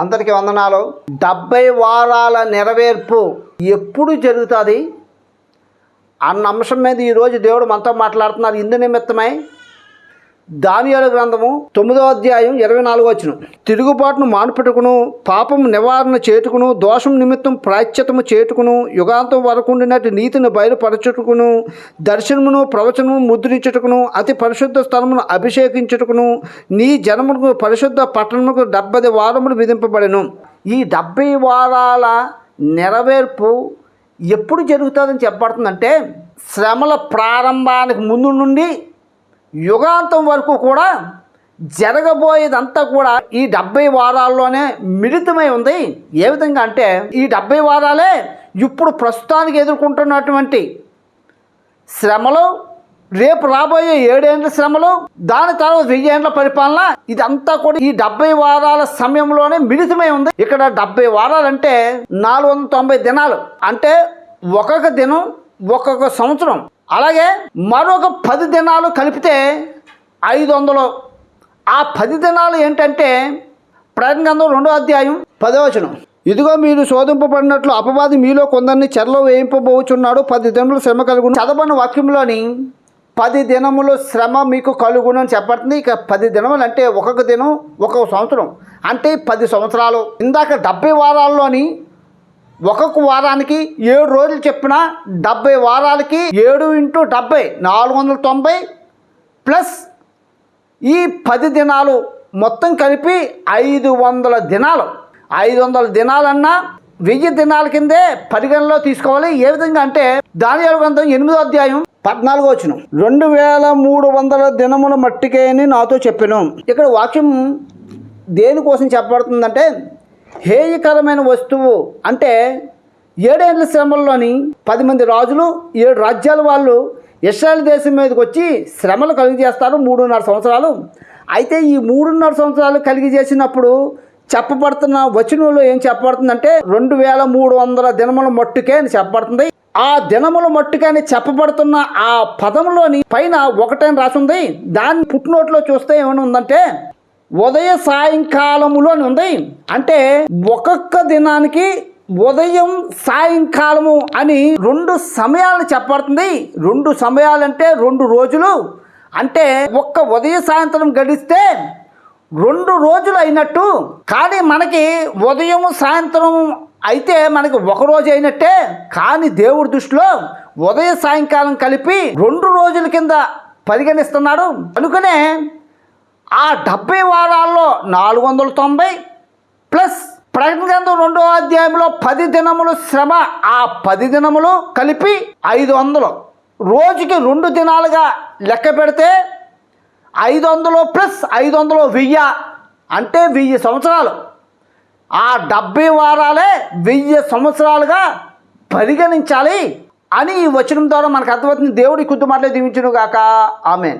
అందరికీ వందనాలు. డెబ్బై వారాల నెరవేర్పు ఎప్పుడు జరుగుతుంది? అన్న అంశం మీద ఈరోజు దేవుడు మనతో మాట్లాడుతున్నారు. ఇందు నిమిత్తమై దానియాల గ్రంథము తొమ్మిదో అధ్యాయం ఇరవై నాలుగో వచ్చిన తిరుగుబాటును మానుపెట్టుకును పాపం నివారణ చేటుకును దోషం నిమిత్తం ప్రాచ్యతము చేటుకును యుగాంతం వరకు ఉండినట్టు నీతిని బయలుపరచుటకును దర్శనమును ప్రవచనము ముద్రించుటకును అతి పరిశుద్ధ స్థలమును అభిషేకించుటకును నీ జనముకు పరిశుద్ధ పట్టణముకు డెబ్బై వారములు విధింపబడను. ఈ డెబ్బై వారాల నెరవేర్పు ఎప్పుడు జరుగుతుందని చెప్పబడుతుందంటే శ్రమల ప్రారంభానికి ముందు నుండి యుగాంతం వరకు కూడా జరగబోయేదంతా కూడా ఈ డెబ్బై వారాల్లోనే మిళితమై ఉంది. ఏ విధంగా అంటే ఈ డెబ్బై వారాలే ఇప్పుడు ప్రస్తుతానికి ఎదుర్కొంటున్నటువంటి శ్రమలు రేపు రాబోయే ఏడేండ్ల శ్రమలు దాని తర్వాత వెయ్యేండ్ల పరిపాలన ఇదంతా కూడా ఈ డెబ్బై వారాల సమయంలోనే మిళితమై ఉంది. ఇక్కడ డెబ్బై వారాలంటే నాలుగు వందల తొంభై దినాలు. అంటే ఒక్కొక్క దినం ఒక్కొక్క సంవత్సరం. అలాగే మరొక పది దినాలు కలిపితే ఐదు వందలు. ఆ పది దినాలు ఏంటంటే ప్రకటన రెండో అధ్యాయం పదవచనం ఇదిగో మీరు శోధింపబడినట్లు అపవాది మీలో కొందరిని చెరలో వేయింపబోచున్నాడు. పది దినములు శ్రమ కలుగును. చదవని వాక్యంలోని పది దినములు శ్రమ మీకు కలుగును అని చెప్పబడుతుంది. ఇక పది దినములు అంటే ఒక్కొక్క దినం ఒక్కొక్క సంవత్సరం. అంటే పది సంవత్సరాలు. ఇందాక డెబ్బై వారాల్లోని ఒక్కొక్క వారానికి ఏడు రోజులు చెప్పిన డెబ్బై వారాలకి ఏడు ఇంటూ డెబ్బై నాలుగు వందల తొంభై ప్లస్ ఈ పది దినాలు మొత్తం కలిపి ఐదు వందల దినాలు. ఐదు వందల దినాలన్నా వెయ్యి దినాల కిందే పరిగణలో తీసుకోవాలి. ఏ విధంగా అంటే దాని గ్రంథం ఎనిమిదో అధ్యాయం పద్నాలుగో వచ్చిన రెండు వేల మూడు వందల దినముల మట్టికే అని నాతో చెప్పాను. ఇక్కడ వాక్యం దేనికోసం చెప్పబడుతుందంటే హేయకరమైన వస్తువు అంటే ఏడేళ్ళ శ్రమల్లోని పది మంది రాజులు ఏడు రాజ్యాల వాళ్ళు ఇస్రాయల్ దేశం మీదకి వచ్చి శ్రమలు కలిగి చేస్తారు మూడున్నర సంవత్సరాలు. అయితే ఈ మూడున్నర సంవత్సరాలు కలిగి చేసినప్పుడు చెప్పబడుతున్న వచనంలో ఏం చెప్పబడుతుందంటే రెండు వేల మూడు వందల దినముల మట్టుకే అని చెప్పబడుతుంది. ఆ దినముల మట్టుకని చెప్పబడుతున్న ఆ పదంలోని పైన ఒకటని రాసింది. దాన్ని పుట్టినోట్లో చూస్తే ఏమైనా ఉందంటే ఉదయ సాయంకాలములు అని ఉంది. అంటే ఒక్కొక్క దినానికి ఉదయం సాయంకాలము అని రెండు సమయాలు చెప్పబడుతుంది. రెండు సమయాలంటే రెండు రోజులు. అంటే ఒక్క ఉదయ సాయంత్రం గడిస్తే రెండు రోజులు అయినట్టు. కానీ మనకి ఉదయం సాయంత్రం అయితే మనకి ఒక రోజు అయినట్టే. కానీ దేవుడి దృష్టిలో ఉదయ సాయంకాలం కలిపి రెండు రోజుల కింద పరిగణిస్తున్నాడు. అనుకునే ఆ డెబ్బై వారాల్లో నాలుగు వందల తొంభై ప్లస్ ప్రకటన గ్రంథం రెండో అధ్యాయంలో పది దినములు శ్రమ ఆ పది దినములు కలిపి ఐదు వందలు రోజుకి రెండు దినాలుగా లెక్క పెడితే ఐదు వందలు ప్లస్ ఐదు వందలు వెయ్యి అంటే వెయ్యి సంవత్సరాలు. ఆ డెబ్బై వారాలే వెయ్యి సంవత్సరాలుగా పరిగణించాలి అని ఈ వచనం ద్వారా మనకు అర్థమవుతుంది. దేవుడి కుద్దు మాటలే దీవించును గాక ఆమె